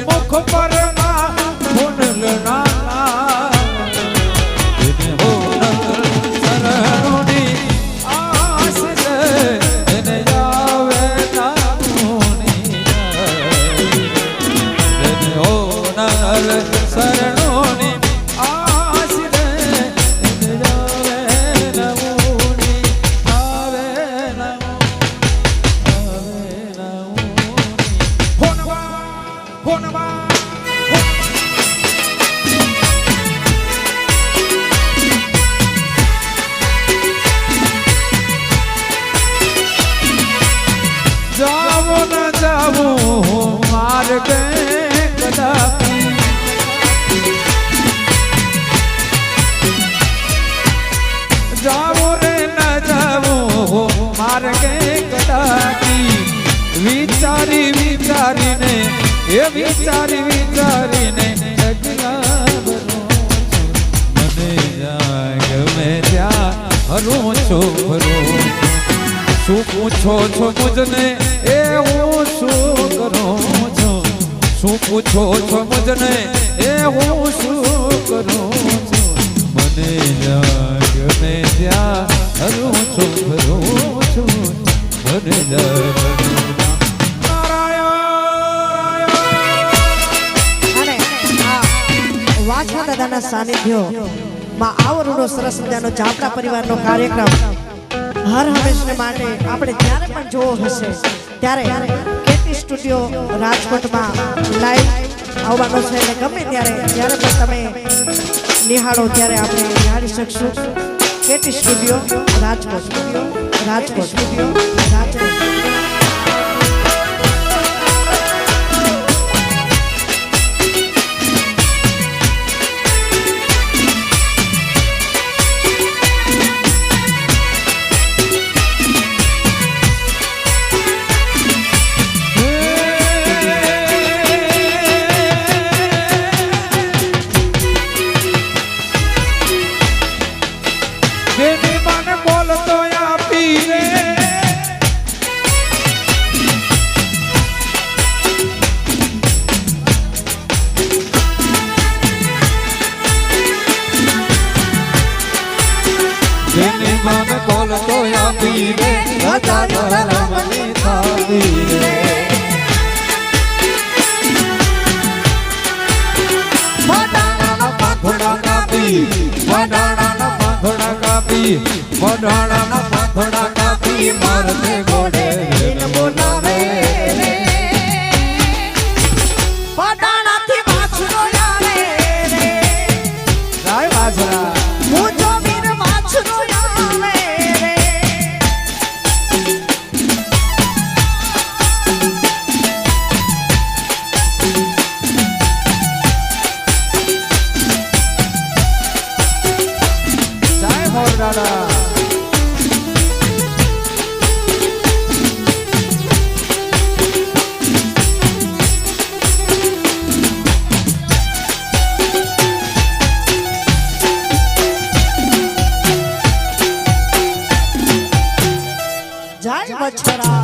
মুখ করে જાવો રે ન જાવો માર્ગે કદાપી વિચારી વિચારીને એ વિચારી વિચારીને જગલા બનો છું. મને જ્યાં ગમે ત્યાં હરું છું ભરું છું. શું પૂછો છો મુજને એ હું શું કરું છું શું પૂછો છો મુજને એ હું શું સાનિધ્યો માં આવરણો સરસ મજાનો જાપડા પરિવારનો કાર્યક્રમ હર હંમેશને માટે આપણે જ્યારે પણ જોવો હશે, ત્યારે કેટી સ્ટુડિયો રાજકોટમાં લાઈવ આવવાનો છે. એટલે ગમે ત્યારે, જ્યારે પણ તમે નિહાળો, ત્યારે આપણે નિહાળી શકશું. KT studio, Rajkot. Rajkot studio Rajkot. આપી રે રાજા ધરમની થાવી રે. વડાણાના પાંખડા કાપી વડાણાના પાંખડા કાપી ઘોડે બોલાવે. बछड़ा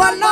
por